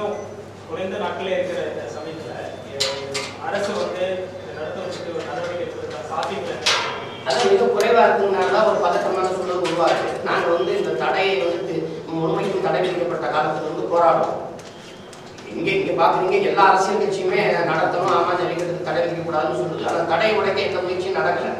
இன்னும் குறைந்த நாட்களே இருக்கிற இந்த சமயத்தில் அரசு வந்து நடத்துவதற்கு ஒரு நடவடிக்கை எடுப்பதற்கான சாத்தியங்கள் அதான் மிக குறைவா இருக்குனால தான் ஒரு பதட்டமான சூழல் உருவாகுது நாங்கள் வந்து இந்த தடையை வந்து முன்வைக்கும் தடை விதிக்கப்பட்ட காலத்துல இருந்து போராடுறோம். இங்க இங்க பாக்குறீங்க எல்லா அரசியல் கட்சியுமே நடத்தணும் ஆமா ஜல்லிக்கட்டுக்கு தடை விதிக்கக்கூடாதுன்னு சொல்லுது. ஆனா தடை உடைக்க எந்த முயற்சியும் நடக்கல.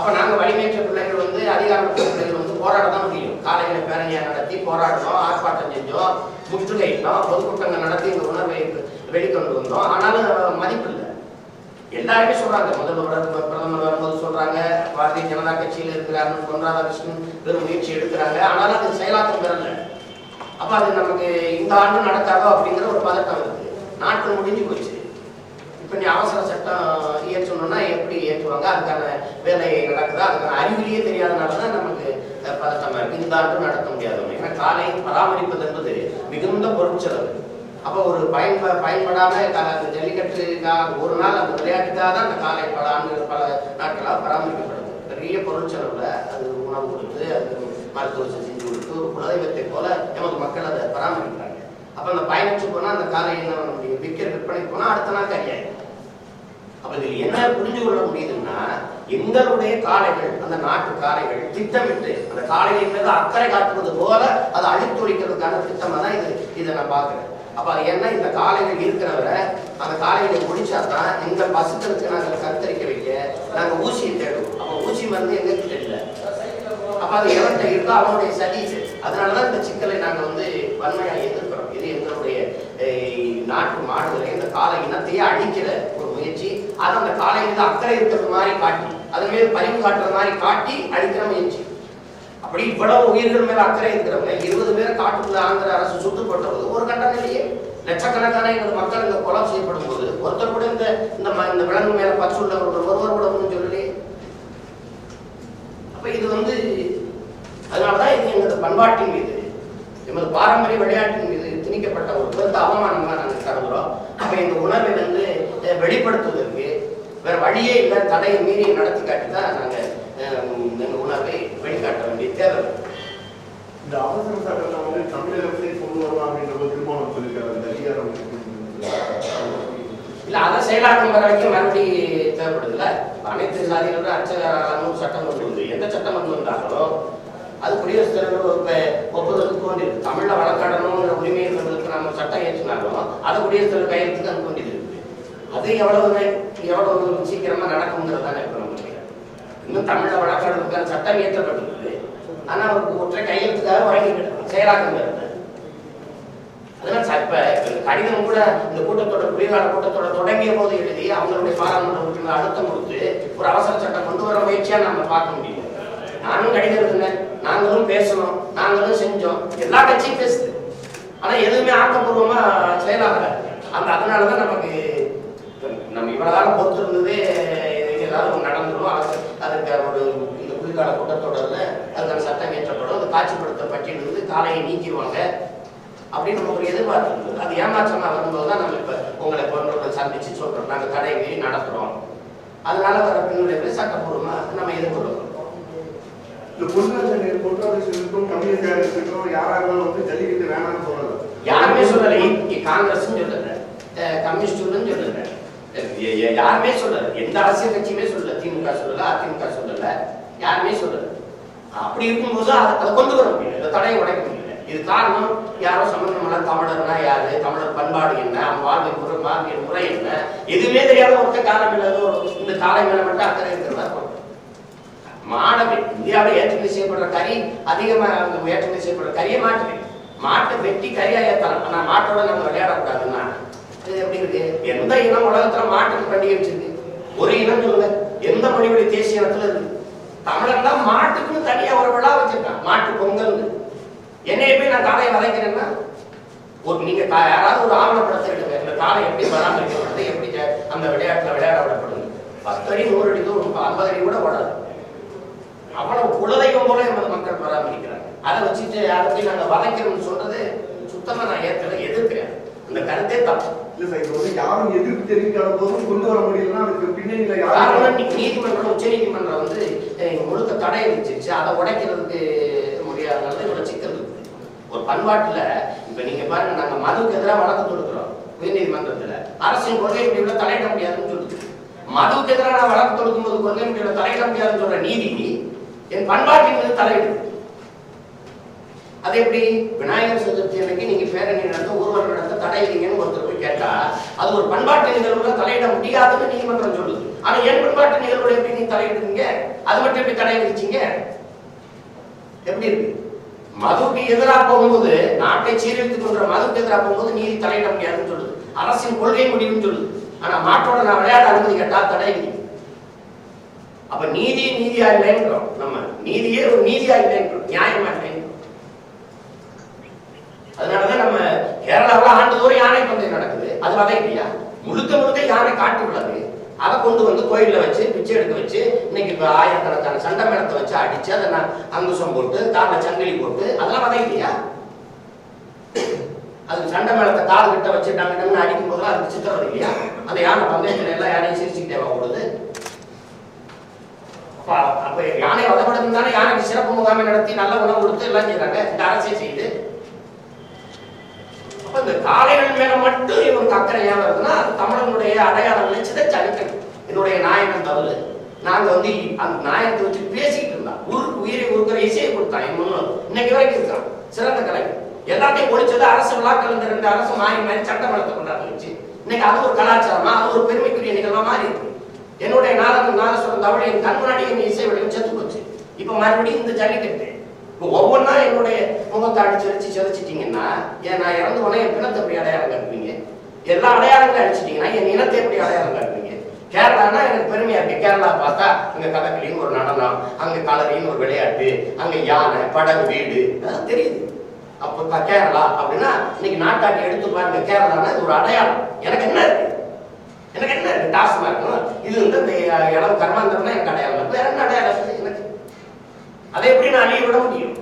அப்போ நாங்கள் வலிமையற்ற பிள்ளைகள் வந்து அதிகாரமற்ற பிள்ளைகள் வந்து போராட தான் முடியும். காலையில் பேரணியாக நடத்தி போராடுறோம் ஆர்ப்பாட்டம் செஞ்சோம் முற்றுகையிட்டோம் பொதுக்கூட்டங்கள் நடத்தி இந்த உணர்வை வெளிக்கொண்டு வந்தோம். ஆனாலும் மதிப்பு இல்லை. எல்லாருமே சொல்றாங்க. முதல்வர் பிரதமர் வரும்போது சொல்றாங்க பாரதிய ஜனதா கட்சியில் இருக்கிறாருன்னு பொன் ராதாகிருஷ்ணன் பெரும் முயற்சி எடுக்கிறாங்க. ஆனாலும் அது செயலாக்கம் பெறல அப்ப அது நமக்கு இந்த ஆண்டு நடக்காதோ அப்படிங்கிற ஒரு பதட்டம் இருக்கு. நாட்கள் முடிஞ்சு போச்சு. இப்ப நீ அவசர சட்டம் இயற்றணும்னா எப்படி ஏற்றுவாங்க அதுக்கான வேலை நடக்குதா? அதுக்கான அறிகுறியே தெரியாதனால தான் நமக்கு அஹ், பதட்டமா இருக்கு. இந்த ஆண்டும் நடத்த முடியாது. ஏன்னா காலை பராமரிப்பது என்பது மிகுந்த பொருட்செலவு. அப்போ ஒரு பயன்ப பயன்படாம அந்த ஜல்லிக்கட்டுக்காக ஒரு நாள் அந்த விளையாட்டுக்காக தான் அந்த காலை பல ஆண்டுகள் பல நாட்களாக பராமரிக்கப்படும். பெரிய பொருட்செலவுல அது உணவு கொடுத்து அது மருத்துவ செஞ்சு கொடுத்து ஒரு குலதெய்வத்தை போல எமது மக்கள் அதை பராமரிக்கிறாங்க அப்ப அந்த பயணிச்சு போனா அந்த காலை என்ன பண்ண முடியும்? விற்கிற விற்பனை போனா அடுத்த நாள் கரியாயிடும் அப்ப இதில் என்ன புரிஞ்சு கொள்ள முடியுதுன்னா எங்களுடைய காளைகள் அந்த நாட்டு காளைகள் திட்டமிட்டு அந்த காளைகள் மீது அக்கறை காட்டுவது போல அதை அழித்தொழிக்கிறதுக்கான திட்டமா தான் இது இதை நான் பார்க்குறேன். அப்ப அது என்ன? இந்த காளைகள் இருக்கிறவரை அந்த காளைகளை முடிச்சா தான் எங்க பசுக்களுக்கு நாங்கள் கருத்தரிக்க வைக்க நாங்க ஊசியை தேடுவோம். அப்ப ஊசி மருந்து எங்க கிட்ட இல்லை அப்ப அது எவன் இருக்கோ அவனுடைய சதி அதனாலதான் இந்த சிக்கலை நாங்க வந்து வன்மையா எதிர்க்கிறோம். இது எங்களுடைய நாட்டு மாடுகளை இந்த காலை இனத்தையே அழிக்கிற ஒரு முயற்சி. அது அந்த காலை மீது அக்கறை இருக்கிறது மாதிரி காட்டி அதன் மீது பரிவு காட்டுற மாதிரி காட்டி அழிக்கிற முயற்சி. அப்படி இவ்வளவு உயிர்கள் மேல அக்கறை இருக்கிறவங்க இருபது பேரை காட்டுக்குள்ள ஆந்திர அரசு சுட்டுப்பட்டது ஒரு கட்டம் இல்லையே. லட்சக்கணக்கான எங்கள் மக்கள் இந்த கொலை செய்யப்படும் போது ஒருத்தர் கூட இந்த இந்த இந்த விலங்கு மேல பற்றுள்ளவர்கள் ஒருவர் கூட ஒன்றும் சொல்லலையே. அப்ப இது வந்து அதனாலதான் இது எங்களது பண்பாட்டின் மீது எமது பாரம்பரிய விளையாட்டின் மீது திணிக்கப்பட்ட ஒரு பெருத்த அவமானமாக நாங்கள் கருதுறோம். அப்ப இந்த உணர்வை வந்து வெளிப்படுத்துவதற்கு வேற வழியே இல்லை தடையை மீறி நடத்தி காட்டி தான் நாங்க அஹ், எங்க உணர்வை வெளிக்காட்ட வேண்டிய தேவை. இந்த அவசர சட்டத்தை வந்து தமிழகத்திலே கொண்டு வரலாம் அப்படின்ற ஒரு தீர்மானம் சொல்லியிருக்காரு அதிகாரம் இல்ல அதை செயலாக்கம் வர வரைக்கும் மறுபடி தேவைப்படுதுல்ல? அனைத்து சாதிகளோட அர்ச்சகராலும் சட்டம் கொண்டு வந்து எந்த சட்டம் கொண்டு வந்தாலும் அது குடியரசுத் தலைவர் ஒப்புதலுக்கு தோன்றிருக்கு தமிழ்ல வழக்காடணுங்கிற உரிமை இருக்கிறதுக்கு நம்ம சட்டம் ஏற்றினாலும் அதை குடியரசுத் தலைவர் கையெழுத்துக்கு அனுப்ப வேண்டியது அது எவ்வளவு எவ்வளவு சீக்கிரமா நடக்குங்கிறது தானே இப்ப நம்ம கேட்கிறோம். இன்னும் தமிழ்ல வழக்காடுறதுக்கான சட்டம் இயற்றப்பட்டிருக்கு. ஆனா அவருக்கு ஒற்றை கையெழுத்துக்காக வழங்கிட்டு செயலாக்கம் வருது அதனால சார் இப்ப கடிதம் கூட இந்த கூட்டத்தோட குளிர்கால கூட்டத்தோட தொடங்கிய போது எழுதி அவங்களுடைய பாராளுமன்ற உறுப்பினர் அழுத்தம் கொடுத்து ஒரு அவசர சட்டம் கொண்டு வர முயற்சியா நம்ம பார்க்க முடியும் நானும் கடிதம் இருந்தேன் நாங்களும் பேசணும் நாங்களும் செஞ்சோம். எல்லா கட்சியும் பேசுது. ஆனா எதுவுமே ஆக்கப்பூர்வமா செயலாகல. அந்த அதனாலதான் நமக்கு நம்ம இவ்வளவு காலம் பொறுத்து இருந்தது ஏதாவது நடந்துடும் அதுக்கு ஒரு இந்த குளிர்கால கூட்டத்தொடர்ல அதுக்கான சட்டம் இயற்றப்படும் அது காட்சிப்படுத்த பட்டியலிருந்து காலையை நீக்கிடுவாங்க. அப்படின்னு நமக்கு ஒரு எதிர்பார்ப்பு அது ஏமாற்றமா வரும்போது தான் நம்ம இப்ப உங்களை போன்றவர்களை சந்திச்சு சொல்றோம். நாங்க தடை மீறி நடத்துறோம். அதனால வர பின்விளைவுகளை சட்டப்பூர்வமா நம்ம எதிர்கொள்ளுறோம். இந்த பொன்னாச்சனுக்கும் கம்யூனிஸ்டும் யாரா இருந்தாலும் வந்து ஜல்லிக்கட்டு வேணாம்னு சொல்லல. யாருமே சொல்லல. காங்கிரஸும் சொல்லல யாருமே சொல்லல. எந்த அரசியல் கட்சியுமே சொல்லல. திமுக சொல்லல அதிமுக சொல்லல. யாருமே சொல்லல. அப்படி இருக்கும்போது அதை அதை கொண்டு வர முடியல. இந்த தடையை உடைக்க முடியல. இது காரணம் யாரோ சம்பந்தமான தமிழர்னா யாரு? தமிழர் பண்பாடு என்ன? அவன் வாழ்க்கை முறை வாழ்வியல் முறை என்ன? எதுவுமே தெரியாத ஒருத்த காலம் இல்லாத இந்த காலை மேல மட்டும் அக்கறை இருக்கிறதா? இருக்கும் மாடை இந்தியாவில் ஏற்றுமதி செய்யப்படுற கறி அதிகமாக ஏற்றுமதி செய்யப்படுற கறியை மாட்டு மாட்டை வெட்டி கறியா ஏற்றலாம் ஆனால் மாட்டோட நம்ம விளையாடக்கூடாதுன்னா இது எப்படி இருக்கு? எந்த இனம் உலகத்துல மாட்டுக்கு பண்டிகை வச்சிருக்கு. ஒரு இனம் சொல்லுங்க. எந்த மொழிவழி தேசிய இனத்துல இருக்கு? தமிழன் தான் மாட்டுக்குன்னு தனியா ஒரு விழா வச்சிருக்கான் மாட்டு பொங்கல்னு. என்னைய போய் நான் காளையை வதைக்கிறேன்னா ஒரு நீங்க யாராவது ஒரு ஆவணப்படத்தை எடுங்க. இந்த காளை எப்படி பராமரிக்கப்படுது எப்படி அந்த விளையாட்டுல விளையாட விடப்படுது. பத்து அடி நூறு அடி தூரம் ஐம்பது அடி கூட ஓடாது. அவ்வளவு குலதெய்வம் போல எமது மக்கள் பராமரிக்கிறாங்க. அதை வச்சுட்டு போய் நாங்க வதைக்கிறோம்னு சொல்றது சுத்தமா நான் ஏற்கல எதிர்க்கிறேன். அந்த கருத்தே தப்பு. இல்ல சார் இது வந்து யாரும் எதிர்ப்பு தெரிவிக்காத போதும் கொண்டு வர முடியலன்னா அதுக்கு பின்னணியில யாரும் நீதிமன்றம் உச்ச நீதிமன்றம் வந்து முழுக்க தடை இருந்துச்சு அதை உடைக்கிறதுக்கு முடியாதனால இவ்வளவு சிக்கல் இருக்கு. ஒரு பண்பாட்டுல இப்ப நீங்க பாருங்க நாங்க மதுவுக்கு எதிராக வழக்கு தொடுக்கிறோம் உயர்நீதிமன்றத்துல. அரசின் கொள்கை முடிவுல தலையிட முடியாதுன்னு சொல்லுது மதுவுக்கு எதிராக நான் வழக்கு தொடுக்கும் போது கொள்கை முடிவுல தலையிட முடியாதுன்னு சொல்ற நீதி என் பண்பாட்டின் மீது தலையிடுது அது எப்படி? விநாயகர் சதுர்த்தி அன்னைக்கு நீங்க பேரணி நடத்த ஊர்வலம் நடத்த தடையிறீங்கன்னு ஒருத்தர் போய் கேட்டா அது ஒரு பண்பாட்டு நிகழ்வுல தலையிட முடியாதுன்னு நீதிமன்றம் சொல்லுது. ஆனா என் பண்பாட்டு நிகழ்வுல எப்படி நீ தலையிடுறீங்க? அது மட்டும் எப்படி தடை விதிச்சிங்க? எப்படி இருக்கு? மதுக்கு எதிராக போகும்போது நாட்டை சீரழித்துக் கொண்ட மதுக்கு எதிராக போகும்போது நீதி தலையிட முடியாதுன்னு சொல்லுது. அரசின் கொள்கை முடிவுன்னு சொல்லுது. ஆனா மாட்டோட நான் விளையாட அனுமதி கேட்டா தடை விதி அப்ப நீதி நீதியா இல்லைன்றோம் நம்ம நீதியே ஒரு நீதியா இல்லைன்றோம் நியாயமா இல்லைன்றோம் அதனாலதான் நம்ம கேரளாவில் ஆண்டுதோறும் யானை பந்தயம் நடக்குது. அது வகை இல்லையா? முழுக்க முழுக்க யானை காட்டு உள்ளது. அதை கொண்டு வந்து கோயிலில் வச்சு பிச்சை எடுக்க வச்சு இன்னைக்கு இப்போ ஆயிரக்கணக்கான சண்டை மேளத்தை வச்சு அடிச்சு அதை நான் அங்குசம் போட்டு காலில் சங்கிலி போட்டு அதெல்லாம் வகை இல்லையா? அது சண்டை மேளத்தை கால் கிட்ட வச்சு டங்கு டங்குன்னு அடிக்கும் போதெல்லாம் அதுக்கு சித்திரம் இல்லையா? அந்த யானை பந்தயத்தில் எல்லாம் யானையும் சிரிச்சுக்கிட்டே ஓடுது. அப்ப யானை வதப்படுறது தானே யானைக்கு சிறப்பு முகாமை நடத்தி நல்ல உணவு கொடுத்து எல்லாம் செய்யறாங்க இந்த அரசே செய்யுது அந்த காளைகள் மேல மட்டும் இவன் அக்கறை ஏன் வருதுன்னா அது தமிழனுடைய அடையாளம் நினைச்சதை அழிக்கணும். என்னுடைய நாயகன் தவறு. நாங்க வந்து அந்த நாயகத்தை வச்சு பேசிக்கிட்டு இருந்தான் ஊருக்கு உயிரை உருக்கிற இசையை கொடுத்தான். என் முன்னோர் இன்னைக்கு வரைக்கும் இருக்கான் சிறந்த கலைஞர் எல்லாத்தையும் ஒழிச்சது அரசு விழாக்கள் இந்த ரெண்டு அரசு மாறி மாறி சட்டமன்றத்தை வளர்த்து கொண்டாந்து வச்சு. இன்னைக்கு அது ஒரு கலாச்சாரமா அது ஒரு பெருமைக்குரிய நிகழ்வா மாறி இருக்கு. என்னுடைய நாதன் நாதஸ்வரம் தவளை என் முன்னாடியே இசை வடிவம் செத்து போச்சு. இப்ப மறுபடியும் இந்த ஜல்லிக்கட்டு. ஒவ்வொன்றா என்னுடைய முகத்தை அடிச்சு அடிச்சு சிதைச்சிட்டீங்கன்னா ஏன் நான் இறந்து போனா என் பிணத்தை எப்படி அடையாளம் காட்டுவீங்க எல்லா அடையாளங்களும் அடிச்சிட்டீங்கன்னா என் இனத்தை எப்படி அடையாளம் காட்டுவீங்க கேரளானா எனக்கு பெருமையா இருக்கு. கேரளா பார்த்தா அங்க கதகளின்னு ஒரு நடனம் அங்க கலரின்னு ஒரு விளையாட்டு அங்க யானை படகு வீடு அதெல்லாம் தெரியுது. அப்போ கேரளா அப்படின்னா இன்னைக்கு நாட்டாட்டி எடுத்து பாருங்க கேரளானா இது ஒரு அடையாளம். எனக்கு என்ன இருக்கு? எனக்கு என்ன இருக்கு? டாஸ்மார்க் இது வந்து இந்த இடம் கர்மாந்தரம் எனக்கு அடையாளம். இருக்கு. வேற என்ன அடையாளம்? எனக்கு அதை எப்படி நான் அழிய விட முடியும்?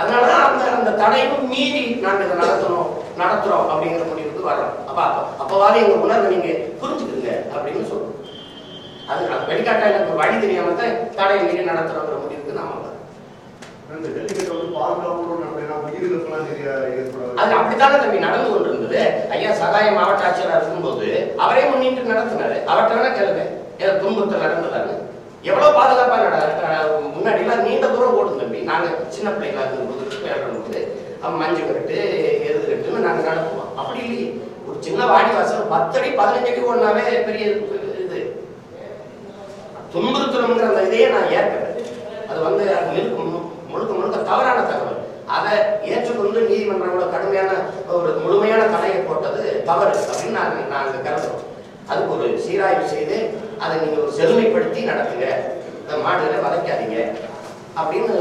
அதனாலதான் அந்த அந்த தடையும் மீறி நாங்க இதை நடத்தணும் நடத்துறோம் அப்படிங்கிற முடிவுக்கு வர்றோம். அப்ப அப்ப அப்பவாது எங்க உணர்வை நீங்க புரிஞ்சுக்குங்க அப்படின்னு சொல்றோம். அது வெளிக்காட்டா எனக்கு வழி தெரியாம தான் தடையை மீறி நடத்துறோங்கிற முடிவுக்கு நாம வரோம் அது அப்படித்தானே தம்பி நடந்து கொண்டிருந்தது. ஐயா சகாய மாவட்ட ஆட்சியராக இருக்கும்போது அவரே முன்னிட்டு நடத்தினாரு. அவர்கிட்ட கேளுங்க. ஏதோ துன்புறுத்தல் நடந்ததான்னு எவ்வளவு பாதுகாப்பா முன்னாடி எல்லாம் நீண்ட தூரம் ஓடும் தம்பி. நாங்க சின்ன பிள்ளைங்களா இருக்கும்போது விளையாடும்போது அவன் மஞ்சள் கட்டு எருது கட்டுன்னு நாங்க நடத்துவோம். அப்படி இல்லையே. ஒரு சின்ன வாடி வாசல் பத்தடி பதினஞ்சு அடி ஓடினாவே பெரிய இது. துன்புறுத்தணுங்கிற அந்த இதையே நான் ஏற்கிறேன். அது வந்து அது முழுக்க முழுக்க முழுக்க தவறான தகவல். அதை ஏற்றுக்கொண்டு நீதிமன்றம் கடுமையான ஒரு முழுமையான தடையை போட்டது தவறு அப்படின்னு நாங்கள் நாங்கள் கருதுறோம். அதுக்கு ஒரு சீராய்வு செய்து அதை நீங்கள் ஒரு செழுமைப்படுத்தி நடத்துங்க. இந்த மாடுகளை வதைக்காதீங்க. அப்படின்னு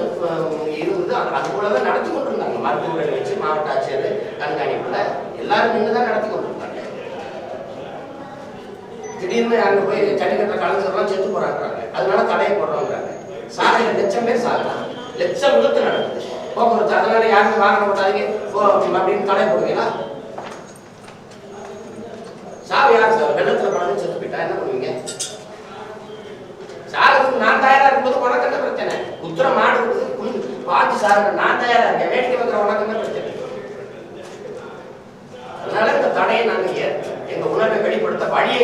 இருந்து அது- போலதான் நடத்தி கொண்டு இருந்தாங்க வச்சு மாவட்ட ஆட்சியர் கண்காணிப்புல எல்லாரும் நின்று தான் நடத்தி கொண்டு இருந்தாங்க திடீர்னு அங்க போய் ஜல்லிக்கட்டுல கலந்துக்கலாம் செத்து போறாங்க அதனால தடையை போடுறோங்கிறாங்க. சாலையில லட்சம் பேர் சாகலாம் லட்சம் விபத்து நடக்குது. போக்குவரத்து அதனால யாருக்கும் வாகனம் போட்டாதீங்க போ அப்படின்னு தடை போடுவீங்களா? சாவு யார் சார் வெள்ளத்துல பழந்து செத்து போயிட்டா என்ன பண்ணுவீங்க? சாகிறதுக்கு நான் தயாரா இருக்கும்போது உனக்கு என்ன பிரச்சனை? உத்தரம் மாடு பார்த்து குனிஞ்சு நான் தயாரா இருக்கேன். வேடிக்கை வைக்கிற உனக்கு என்ன பிரச்சனை? அதனால இந்த தடையை நாங்க ஏற்கிறோம். எங்க உணர்வை வெளிப்படுத்த வழியை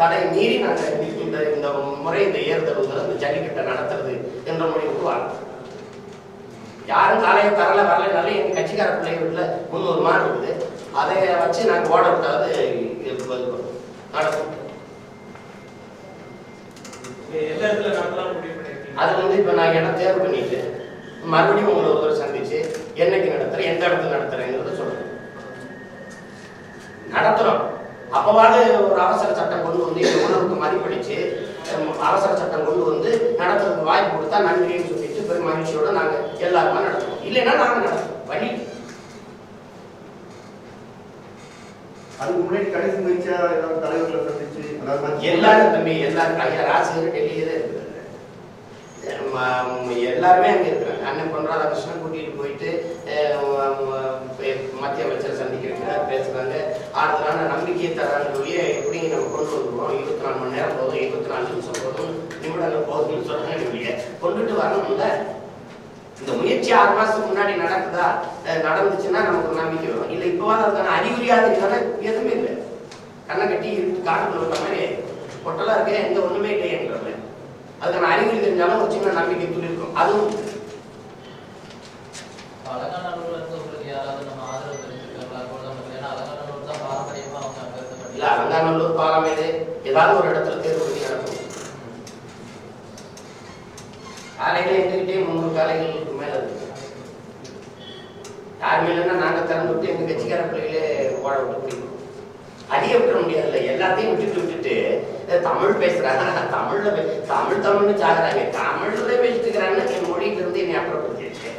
தடை மீறி நாங்க இந்த இந்த முறை இந்த ஏறுதல் இந்த ஜல்லிக்கட்டை நடத்துறது என்ற முடிவுக்கு உருவாங்க யாரும் காலையை தரல வரலனாலும் எங்க கட்சிக்கார பிள்ளை வீட்டுல முந்நூறு மாடு இருக்குது. அதை வச்சு நாங்கள் ஓட விட்டாவது நடக்கும் எந்த இடத்துல நடத்தலாம் முடிவு பண்ணிருக்கீங்க அது வந்து இப்போ நான் இடம் தேர்வு பண்ணிட்டு மறுபடியும் உங்களை ஒருத்தர் சந்திச்சு என்னைக்கு நடத்துறேன் எந்த இடத்துல நடத்துறேங்கிறத சொல்றேன். நடத்துறோம். அப்பவாது ஒரு அவசர சட்டம் கொண்டு வந்து எங்கள் உணவுக்கு மதிப்பளிச்சு அவசர சட்டம் கொண்டு வந்து நடத்துறதுக்கு வாய்ப்பு கொடுத்தா நன்றின்னு சொல்லிட்டு பெரும் மகிழ்ச்சியோட நாங்க எல்லாருமே நடத்துவோம். இல்லைன்னா நாங்க நடத்துவோம். வழி அதுக்கு முன்னாடி கடைசி முயற்சியா ஏதாவது தலைவர்களை சந்திச்சு அதாவது எல்லாரும் தம்பி எல்லாரும் ஐயா ராசிகர் டெல்லியே தான் இருக்கிறாங்க. எல்லாருமே அங்கே இருக்கிறாங்க. அண்ணன் பொன் கிருஷ்ணன் கூட்டிட்டு போயிட்டு மத்திய அமைச்சர் சந்திக்கிறாங்க பேசுறாங்க. ஆறுதலான நம்பிக்கையை தரான்னு சொல்லி எப்படி நம்ம கொண்டு வந்துருவோம். இருபத்தி நாலு மணி நேரம் போதும் இருபத்தி நாலு நிமிஷம் போதும். நிமிடங்கள் போதும்னு சொல்றாங்க கொண்டுட்டு வரணும்ல. இந்த முயற்சி ஆறு மாசத்துக்கு முன்னாடி நடக்குதா? நடந்துச்சுன்னா நமக்கு நம்பிக்கை வரும். இல்லை இப்போவாது அதுக்கான அறிகுறியாக இருந்தாலும் எதுவுமே இல்லை. கண்ணை கட்டி காட்டுக்குள்ள விட்ட மாதிரி பொட்டலா இருக்கே எந்த ஒண்ணுமே இல்லையன்றது அதுக்கான அறிகுறி தெரிஞ்சாலும் ஒரு சின்ன நம்பிக்கை துளி இருக்கும். அதுவும் அலங்காநல்லூர் பாலமேடு ஏதாவது ஒரு இடத்துல தேர்வு நடக்கும் காலையில எங்ககிட்டே மேல இருக்கு யார் நாங்கள் நாங்க திறந்து விட்டு எங்க கட்சிக்கார பிள்ளைகளே ஓட விட்டு பிடிக்கும் அடிய விட்டுற முடியாதுல்ல எல்லாத்தையும் விட்டுட்டு விட்டுட்டு தமிழ் பேசுறாங்க தமிழ்ல தமிழ் தமிழ்னு சாகுறாங்க. தமிழ்ல பேசிட்டு என் மொழியில இருந்து என்னை அப்புறப்படுத்திடுச்சு.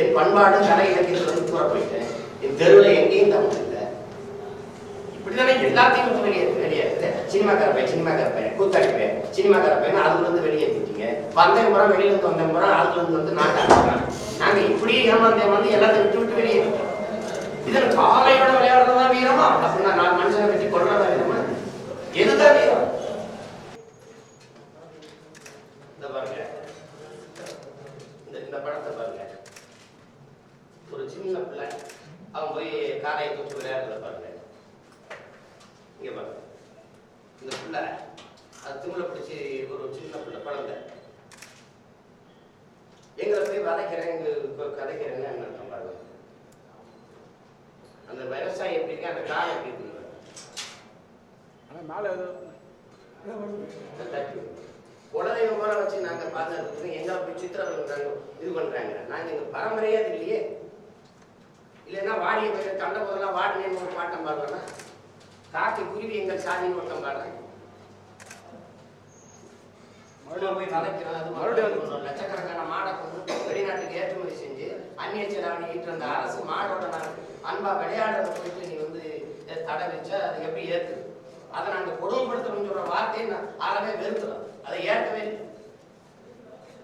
என் பண்பாடு கலை இலக்கியத்திலிருந்து கூற போயிட்டேன். என் தெருவில் எங்கேயும் தமிழ் இல்லை. இப்படிதானே எல்லாத்தையும் விட்டு வெளியே வெளியேற்று சினிமாக்கார பையன் சினிமாக்கார பையன் கூத்தாடி பையன் சினிமாக்கார பையன் அதுல இருந்து வெளியேற்றிட்டீங்க வந்த முறை வெளியிலேருந்து வந்த முறை அதுலேருந்து வந்து நாட்டாங்க நாங்க இப்படியே ஏமாந்து ஏமாந்து எல்லாத்தையும் விட்டு விட்டு வெளியே இதுல காலையோட விளையாடுறதா வீரமா அப்படின்னா நான் மனுஷனை பற்றி கொள்றதா வீரமா எதுதான் வீரம் இந்த பாருங்க இந்த இந்த படத்தை பாருங்க ஒரு சின்ன பிள்ளை அவன் போய் காரையை தூக்கி விளையாடுறத பாருங்க இங்க பாருங்க இந்த பிள்ளை அது திமில பிடிச்சி ஒரு சின்ன பிள்ளை குழந்தை எங்களை போய் வதைக்கிறேன் கதைக்கிறேன்னு என்ன அர்த்தம் பாருங்க. அந்த விவசாயி எப்படி இருக்கு அந்த காலை எப்படி இருக்கு தட்டி. உடனே முறை வச்சு நாங்க பார்த்ததுக்கு எங்க போய் சித்திரம் இது பண்றாங்க. நாங்க எங்க பரம்பரையே அது இல்லையே. இல்லைன்னா வாடிய போய் கண்ட போதெல்லாம் வாடினேன்னு ஒரு பாட்டம் பாடுறோம்னா காக்கை குருவி எங்கள் சாதின்னு ஒருத்தம் பாடுறேன். மறுபடியும் போய் வளைக்கிறோம் அது மறுபடியும் லட்சக்கணக்கான மாடை கொண்டு வெளிநாட்டுக்கு ஏற்றுமதி செஞ்சு அந்நிய செலாவணி ஈட்டு அந்த அரசு மாடோட நான் அன்பா விளையாடுறத போயிட்டு நீ வந்து தடை வச்சா அது எப்படி ஏத்துது அதை நாங்க கொடுமைப்படுத்தணும்னு சொல்ற வார்த்தையை நான் அறவே வெறுக்கிறோம் அதை ஏற்கவே இல்லை